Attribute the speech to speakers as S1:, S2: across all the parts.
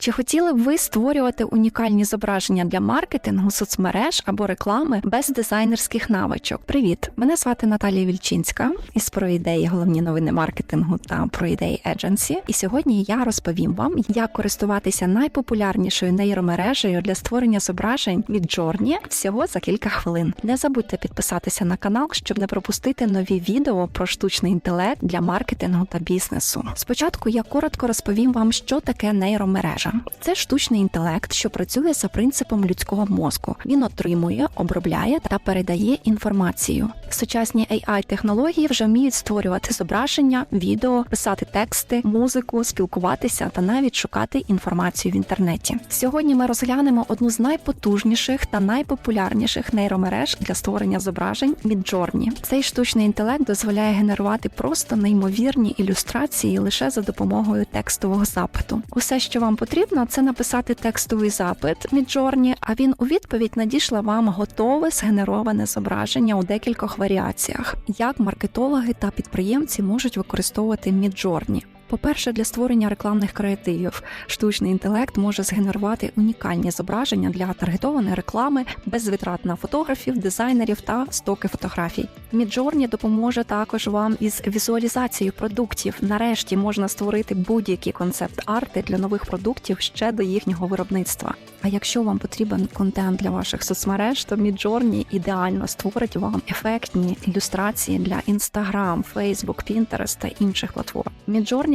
S1: Чи хотіли б ви створювати унікальні зображення для маркетингу, соцмереж або реклами без дизайнерських навичок? Привіт! Мене звати Наталія Вільчинська із про ідеї головні новини маркетингу та про ідеї Agency. І сьогодні я розповім вам, як користуватися найпопулярнішою нейромережею для створення зображень від Journey всього за кілька хвилин. Не забудьте підписатися на канал, щоб не пропустити нові відео про штучний інтелект для маркетингу та бізнесу. Спочатку я коротко розповім вам, що таке нейромережа. Це штучний інтелект, що працює за принципом людського мозку. Він отримує, обробляє та передає інформацію. Сучасні ai технології вже вміють створювати зображення, відео, писати тексти, музику, спілкуватися та навіть шукати інформацію в інтернеті. Сьогодні ми розглянемо одну з найпотужніших та найпопулярніших нейромереж для створення зображень від Journey. Цей штучний інтелект дозволяє генерувати просто неймовірні ілюстрації лише за допомогою текстового запиту. Усе, що вам потрібно, це написати текстовий запит Міджорні, а він у відповідь надійшла вам готове згенероване зображення у декількох варіаціях. Як маркетологи та підприємці можуть використовувати Midjourney? По-перше, для створення рекламних креативів штучний інтелект може згенерувати унікальні зображення для таргетованої реклами без витрат на фотографів, дизайнерів та стоки фотографій. Midjourney допоможе також вам із візуалізацією продуктів. Нарешті можна створити будь-які концепт-арти для нових продуктів ще до їхнього виробництва. А якщо вам потрібен контент для ваших соцмереж, то Midjourney ідеально створить вам ефектні ілюстрації для Instagram, Facebook, Pinterest та інших платформ.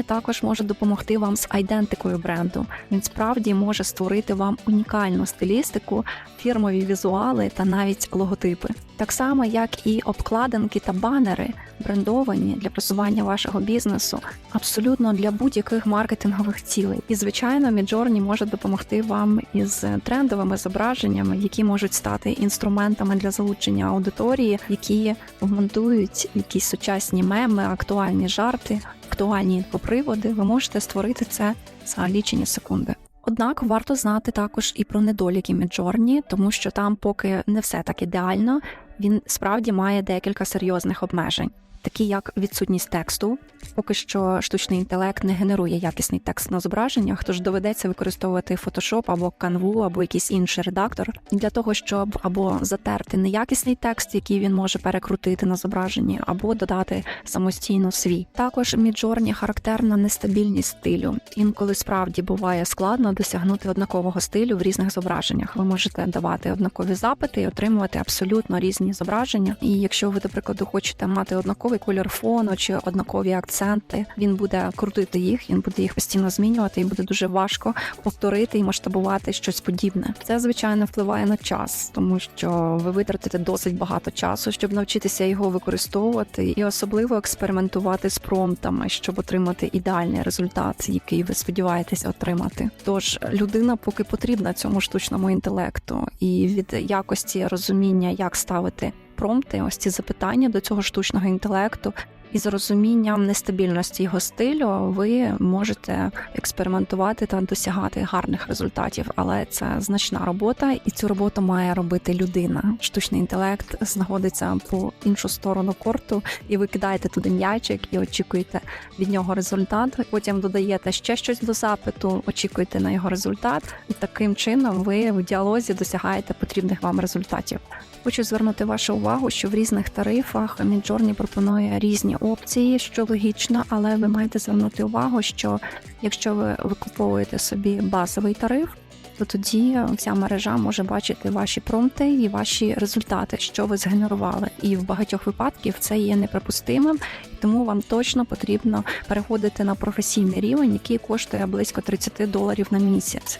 S1: Також може допомогти вам з айдентикою бренду. Він справді може створити вам унікальну стилістику, фірмові візуали та навіть логотипи. Так само, як і обкладинки та банери, брендовані для просування вашого бізнесу, абсолютно для будь-яких маркетингових цілей. І звичайно, Midjourney може допомогти вам із трендовими зображеннями, які можуть стати інструментами для залучення аудиторії, які вмонтують якісь сучасні меми, актуальні жарти, актуальні інфоприводи. Ви можете створити це за лічені секунди. Однак варто знати також і про недоліки Midjourney, тому що там поки не все так ідеально, він справді має декілька серйозних обмежень. Такі як відсутність тексту, поки що штучний інтелект не генерує якісний текст на зображеннях, тож доведеться використовувати Photoshop або Canva, або якийсь інший редактор для того, щоб або затерти неякісний текст, який він може перекрутити на зображенні, або додати самостійно свій. Також Midjourney характерна нестабільність стилю. Інколи справді буває складно досягнути однакового стилю в різних зображеннях. Ви можете давати однакові запити і отримувати абсолютно різні зображення. І якщо ви, до прикладу, хочете мати однаковий кольор фону чи однакові акценти, він буде крутити їх, він буде їх постійно змінювати, і буде дуже важко повторити і масштабувати щось подібне. Це звичайно впливає на час, тому що ви витратите досить багато часу, щоб навчитися його використовувати, і особливо експериментувати з промптами, щоб отримати ідеальний результат, який ви сподіваєтесь отримати. Тож людина поки потрібна цьому штучному інтелекту, і від якості розуміння, як ставити промпти, ось ці запитання до цього штучного інтелекту. І з розумінням нестабільності його стилю ви можете експериментувати та досягати гарних результатів, але це значна робота, і цю роботу має робити людина. Штучний інтелект знаходиться по іншу сторону корту, і ви кидаєте туди м'ячик і очікуєте від нього результат. Потім додаєте ще щось до запиту, очікуєте на його результат, і таким чином ви в діалозі досягаєте потрібних вам результатів. Хочу звернути вашу увагу, що в різних тарифах Midjourney пропонує різні опції, що логічно, але ви маєте звернути увагу, що якщо ви викуповуєте собі базовий тариф, то тоді вся мережа може бачити ваші промпти і ваші результати, що ви згенерували. І в багатьох випадків це є неприпустимим, тому вам точно потрібно переходити на професійний рівень, який коштує близько 30 доларів на місяць.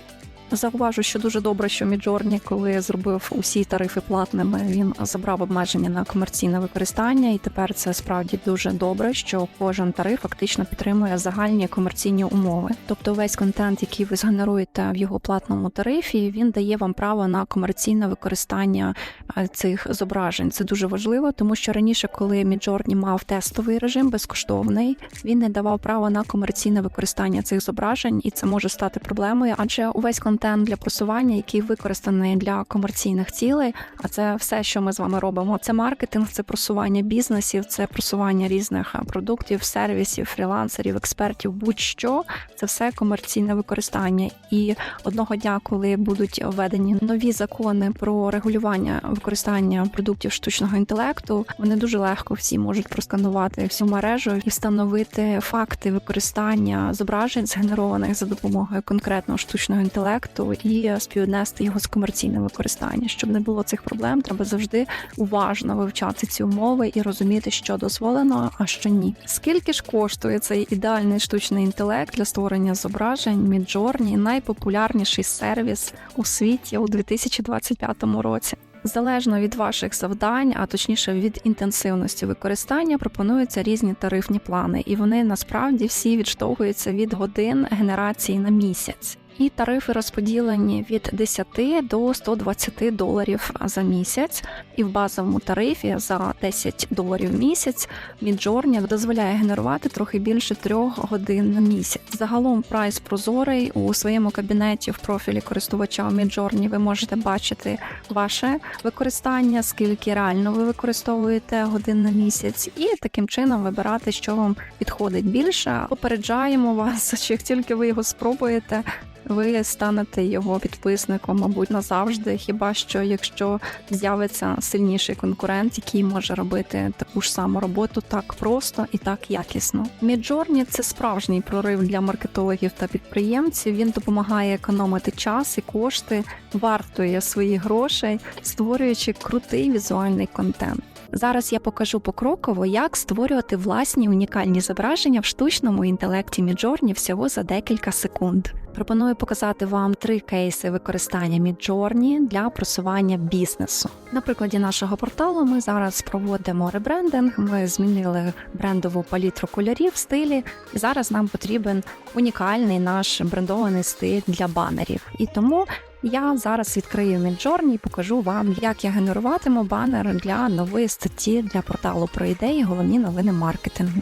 S1: Зауважу, що дуже добре, що Midjourney, коли зробив усі тарифи платними, він забрав обмеження на комерційне використання, і тепер це справді дуже добре, що кожен тариф фактично підтримує загальні комерційні умови. Тобто, весь контент, який ви згенеруєте в його платному тарифі, він дає вам право на комерційне використання е, цих зображень. Це дуже важливо, тому що раніше, коли Midjourney мав тестовий режим безкоштовний, він не давав права на комерційне використання цих зображень, і це може стати проблемою, адже увесь контент контент для просування, який використаний для комерційних цілей. А це все, що ми з вами робимо. Це маркетинг, це просування бізнесів, це просування різних продуктів, сервісів, фрілансерів, експертів, будь-що це все комерційне використання. І одного дня, коли будуть введені нові закони про регулювання використання продуктів штучного інтелекту, вони дуже легко всі можуть просканувати всю мережу і встановити факти використання зображень, згенерованих за допомогою конкретного штучного інтелекту, і співвіднести його з комерційним використанням. Щоб не було цих проблем, треба завжди уважно вивчати ці умови і розуміти, що дозволено, а що ні. Скільки ж коштує цей ідеальний штучний інтелект для створення зображень? Midjourney – найпопулярніший сервіс у світі у 2025 році. Залежно від ваших завдань, а точніше від інтенсивності використання, пропонуються різні тарифні плани, і вони насправді всі відштовхуються від годин генерації на місяць. І тарифи розподілені від 10 до 120 доларів за місяць. І в базовому тарифі за 10 доларів в місяць Midjourney дозволяє генерувати трохи більше трьох годин на місяць. Загалом прайс прозорий у своєму кабінеті в профілі користувача Midjourney ви можете бачити ваше використання, скільки реально ви використовуєте годин на місяць, і таким чином вибирати, що вам підходить більше. Попереджаємо вас, що як тільки ви його спробуєте. Ви станете його підписником, мабуть, назавжди. Хіба що якщо з'явиться сильніший конкурент, який може робити таку ж саму роботу так просто і так якісно. Midjourney – це справжній прорив для маркетологів та підприємців. Він допомагає економити час і кошти, вартує своїх грошей, створюючи крутий візуальний контент. Зараз я покажу покроково, як створювати власні унікальні зображення в штучному інтелекті Midjourney всього за декілька секунд. Пропоную показати вам три кейси використання Midjourney для просування бізнесу. На прикладі нашого порталу ми зараз проводимо ребрендинг. Ми змінили брендову палітру кольорів, стилі, і зараз нам потрібен унікальний наш брендований стиль для банерів. І тому я зараз відкрию Midjourney і покажу вам, як я генеруватиму банер для нової статті для порталу про ідеї, головні новини маркетингу.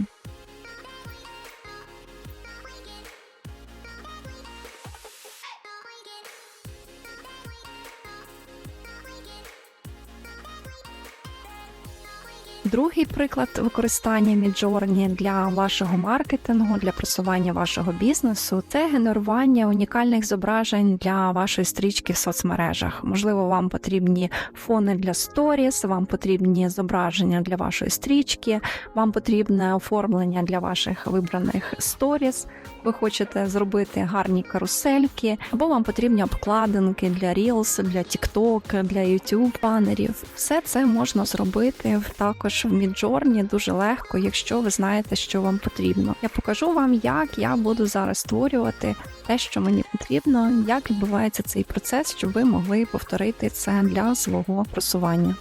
S1: Другий приклад використання Midjourney для вашого маркетингу, для просування вашого бізнесу це генерування унікальних зображень для вашої стрічки в соцмережах. Можливо, вам потрібні фони для сторіс, вам потрібні зображення для вашої стрічки, вам потрібне оформлення для ваших вибраних сторіс. Ви хочете зробити гарні карусельки, або вам потрібні обкладинки для Reels, для TikTok, для YouTube банерів. Все це можна зробити в- також в Міджорні дуже легко, якщо ви знаєте, що вам потрібно. Я покажу вам, як я буду зараз створювати те, що мені потрібно, як відбувається цей процес, щоб ви могли повторити це для свого просування.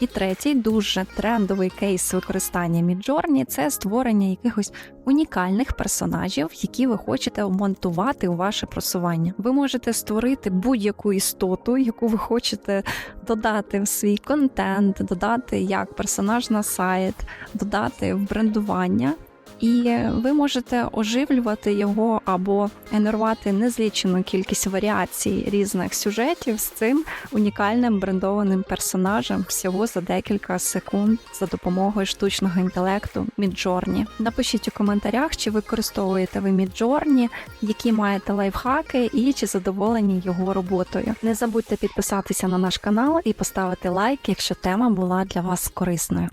S1: І третій дуже трендовий кейс використання Міджорні – це створення якихось унікальних персонажів, які ви хочете вмонтувати у ваше просування. Ви можете створити будь-яку істоту, яку ви хочете додати в свій контент, додати як персонаж на сайт, додати в брендування. І ви можете оживлювати його або генерувати незлічену кількість варіацій різних сюжетів з цим унікальним брендованим персонажем всього за декілька секунд за допомогою штучного інтелекту Midjourney. Напишіть у коментарях, чи використовуєте ви Midjourney, які маєте лайфхаки і чи задоволені його роботою. Не забудьте підписатися на наш канал і поставити лайк, якщо тема була для вас корисною.